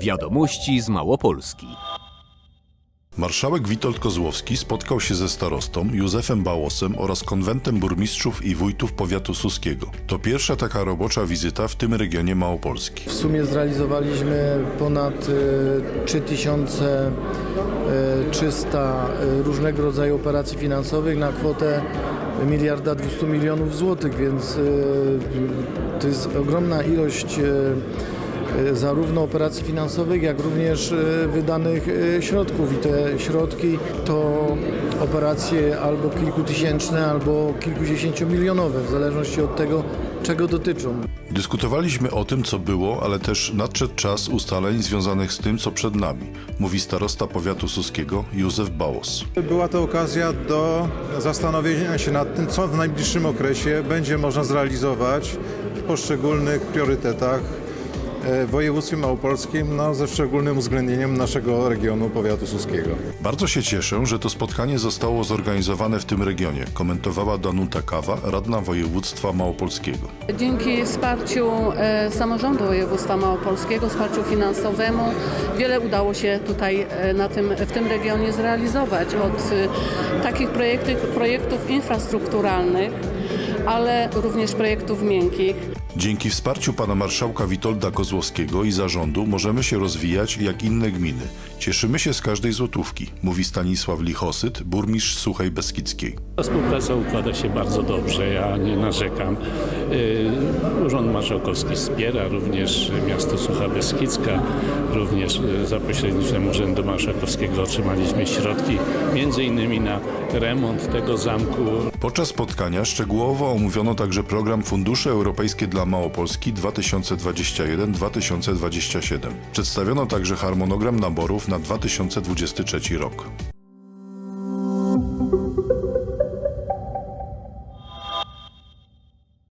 Wiadomości z Małopolski. Marszałek Witold Kozłowski spotkał się ze starostą Józefem Bałosem oraz konwentem burmistrzów i wójtów powiatu suskiego. To pierwsza taka robocza wizyta w tym regionie Małopolski. W sumie zrealizowaliśmy ponad e, 3300 e, różnego rodzaju operacji finansowych na kwotę miliarda 200 milionów złotych, więc to jest ogromna ilość zarówno operacji finansowych, jak również e, wydanych e, środków i te środki to operacje albo kilkutysięczne, albo kilkudziesięciomilionowe, w zależności od tego, czego dotyczą. Dyskutowaliśmy o tym, co było, ale też nadszedł czas ustaleń związanych z tym, co przed nami, mówi starosta powiatu suskiego Józef Bałos. Była to okazja do zastanowienia się nad tym, co w najbliższym okresie będzie można zrealizować w poszczególnych priorytetach w województwie małopolskim, no, ze szczególnym uwzględnieniem naszego regionu powiatu suskiego. Bardzo się cieszę, że to spotkanie zostało zorganizowane w tym regionie, komentowała Danuta Kawa, radna województwa małopolskiego. Dzięki wsparciu e, samorządu województwa małopolskiego, wsparciu finansowemu, wiele udało się tutaj e, na tym, w tym regionie zrealizować. Od e, takich projektów, projektów infrastrukturalnych, ale również projektów miękkich. Dzięki wsparciu pana marszałka Witolda Kozłowskiego i zarządu możemy się rozwijać jak inne gminy. Cieszymy się z każdej złotówki, mówi Stanisław Lichosyt, burmistrz Suchej Beskidzkiej. Ta Współpraca układa się bardzo dobrze, ja nie narzekam. Yy, Urząd Marszałkowski wspiera również miasto Sucha Beskidzka, również yy, za pośrednictwem Urzędu Marszałkowskiego otrzymaliśmy środki między innymi na remont tego zamku. Podczas spotkania szczegółowo omówiono także program Fundusze Europejskie dla Małopolski 2021-2027. Przedstawiono także harmonogram naborów na 2023 rok.